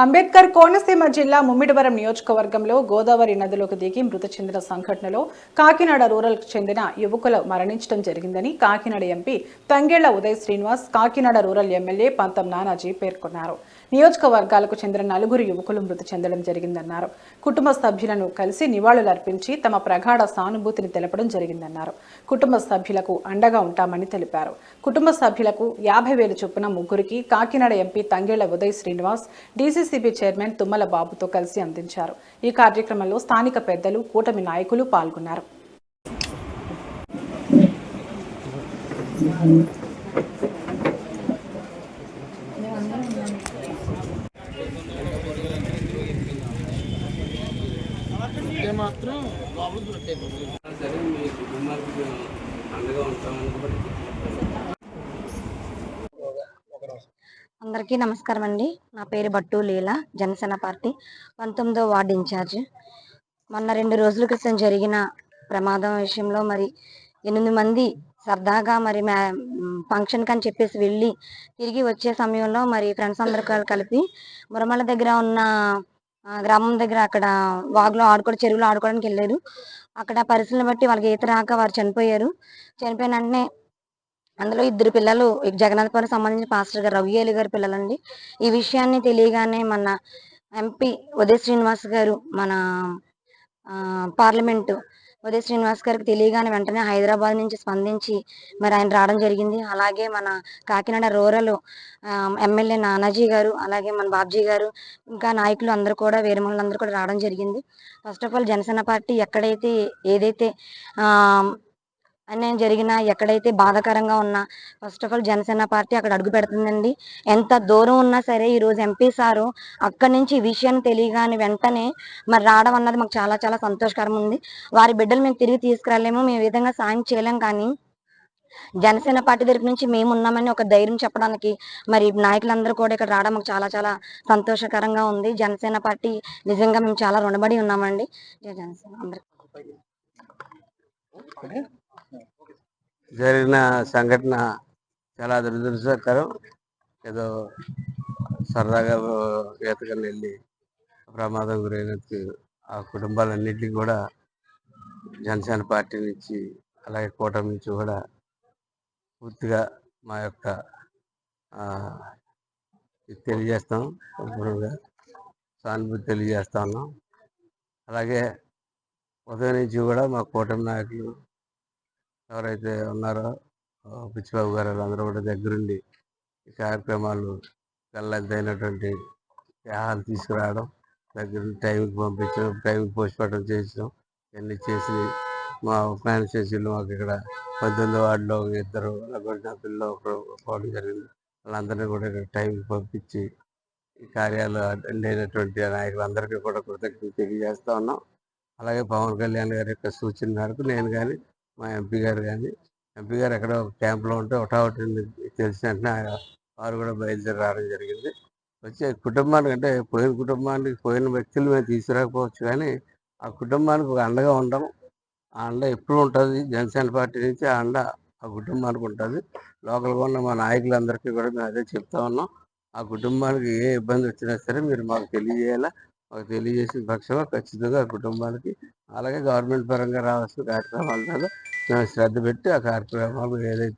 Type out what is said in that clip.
అంబేద్కర్ కోనసీమ జిల్లా ముమ్మిడివరం నియోజకవర్గంలో గోదావరి నదిలోకి దిగి మృతి చెందిన సంఘటనలో కాకినాడ రూరల్కు చెందిన యువకులు మరణించడం జరిగిందని Kakinada MP Tangella Uday Srinivas Kakinada rural MLA Pantham Nanaji పేర్కొన్నారు. నియోజకవర్గాలకు చెందిన నలుగురు యువకులు మృతి చెందడం జరిగిందన్నారు. కుటుంబ సభ్యులను కలిసి నివాళులర్పించి తమ ప్రగాఢ సానుభూతిని తెలపడం జరిగిందన్నారు. కుటుంబ సభ్యులకు అండగా ఉంటామని తెలిపారు. కుటుంబ సభ్యులకు యాభై వేలు చొప్పున ముగ్గురికి Kakinada MP Tangella Uday Srinivas DCCB chairman Tummala బాబుతో కలిసి అందించారు. ఈ కార్యక్రమంలో స్థానిక పెద్దలు కూటమి నాయకులు పాల్గొన్నారు. మాత్రం బాబు అండగా ఉంటామని అందరికీ నమస్కారం అండి నా పేరు బట్టు లీల జనసేన పార్టీ పంతొమ్మిదో వార్డు ఇన్ఛార్జ్. మొన్న రెండు రోజుల క్రితం జరిగిన ప్రమాదం విషయంలో మరి ఎనిమిది మంది సరదాగా మరి మ్యా ఫంక్షన్ కని చెప్పేసి వెళ్ళి తిరిగి వచ్చే సమయంలో మరి ఫ్రెండ్స్ అందరు కలిపి మురమల దగ్గర ఉన్న గ్రామం దగ్గర అక్కడ వాగులో ఆడుకోవడం చెరువులో ఆడుకోవడానికి వెళ్ళారు. అక్కడ పరిస్థితులను బట్టి వాళ్ళకి ఈత రాక వారు చనిపోయారు. చనిపోయిన వెంటనే అందులో ఇద్దరు పిల్లలు జగన్నాథపురం సంబంధించిన పాస్టర్ గారు రవియేలు గారి పిల్లలండి. ఈ విషయాన్ని తెలియగానే మన ఎంపీ ఉదయ శ్రీనివాస్ గారు మన పార్లమెంటు ఉదయ శ్రీనివాస్ గారికి తెలియగానే వెంటనే హైదరాబాద్ నుంచి స్పందించి మరి ఆయన రావడం జరిగింది. అలాగే మన కాకినాడ రూరల్ ఎమ్మెల్యే నానాజీ గారు అలాగే మన బాబ్జీ గారు ఇంకా నాయకులు అందరూ కూడా వేరుమూలందరూ కూడా రావడం జరిగింది. First of all Janasena party ఎక్కడైతే ఏదైతే అన్యాయం జరిగినా ఎక్కడైతే బాధాకరంగా ఉన్నా first of all Janasena party అక్కడ అడుగు పెడుతుందండి. ఎంత దూరం ఉన్నా సరే ఈరోజు ఎంపీ సారు అక్కడి నుంచి ఈ విషయాన్ని తెలియగాని వెంటనే మరి రావడం అన్నది మాకు చాలా చాలా సంతోషకరం ఉంది. వారి బిడ్డలు మేము తిరిగి తీసుకురాలేము మేము విధంగా సాయం చేయలేం కానీ జనసేన పార్టీ తరపు నుంచి మేము ఉన్నామని ఒక ధైర్యం చెప్పడానికి మరి నాయకులందరూ కూడా ఇక్కడ రావడం మాకు చాలా చాలా సంతోషకరంగా ఉంది. జనసేన పార్టీ నిజంగా మేము చాలా రుణపడి ఉన్నామండి. జనసేన. అందరికీ. జరిగిన సంఘటన చాలా దురదృష్టకరం. ఏదో సరదాగా ఈతకని వెళ్ళి ప్రమాదం గురైనందుకు ఆ కుటుంబాలన్నింటికి కూడా జనసేన పార్టీ నుంచి అలాగే కూటమి నుంచి కూడా పూర్తిగా మా యొక్క తెలియజేస్తాం. సంపూర్ణంగా సానుభూతి తెలియజేస్తా ఉన్నాం. అలాగే ఉదయం నుంచి కూడా మా కూటమి నాయకులు ఎవరైతే ఉన్నారో పిచ్చిబాబు గారు వాళ్ళందరూ కూడా దగ్గరుండి ఈ కార్యక్రమాలు కళ్ళెద్దైనటువంటి దేహాలు తీసుకురావడం దగ్గరుండి టైంకి పంపించడం టైంకి పోస్ట్మార్టం చేయించడం ఇవన్నీ చేసి మా కాన్స్టిట్యూన్సీలో మాకు ఇక్కడ పద్దెనిమిది వార్డులో ఇద్దరు అలాగే పిల్లలు ఒకరు పోవడం జరిగింది. వాళ్ళందరినీ కూడా ఇక్కడ టైంకి పంపించి ఈ కార్యాలు అటెండ్ అయినటువంటి నాయకులందరికీ కూడా కృతజ్ఞతలు తెలియజేస్తా ఉన్నాం. అలాగే పవన్ కళ్యాణ్ గారి యొక్క సూచన మేరకు నేను కానీ మా ఎంపీ గారు కానీ ఎంపీ గారు ఎక్కడో క్యాంప్లో ఉంటే ఒకటి తెలిసిన వెంటనే వారు కూడా బయలుదేరి రావడం జరిగింది. వచ్చే కుటుంబానికి అంటే పోయిన కుటుంబానికి పోయిన వ్యక్తులు మేము తీసుకురాకపోవచ్చు కానీ ఆ కుటుంబానికి ఒక అండగా ఉండడం ఆ అండ ఎప్పుడు ఉంటుంది? జనసేన పార్టీ నుంచి ఆ అండ ఆ కుటుంబానికి ఉంటుంది. లోకల్గా ఉన్న మా నాయకులందరికీ కూడా మేము అదే చెప్తా ఉన్నాం. ఆ కుటుంబానికి ఏ ఇబ్బంది వచ్చినా సరే మీరు మాకు తెలియజేయాలా? మాకు తెలియజేసిన పక్షంలో ఖచ్చితంగా ఆ కుటుంబానికి అలాగే గవర్నమెంట్ పరంగా రావాల్సిన కార్యక్రమాల మీద మేము శ్రద్ధ పెట్టి ఆ కార్యక్రమాలు ఏదైతే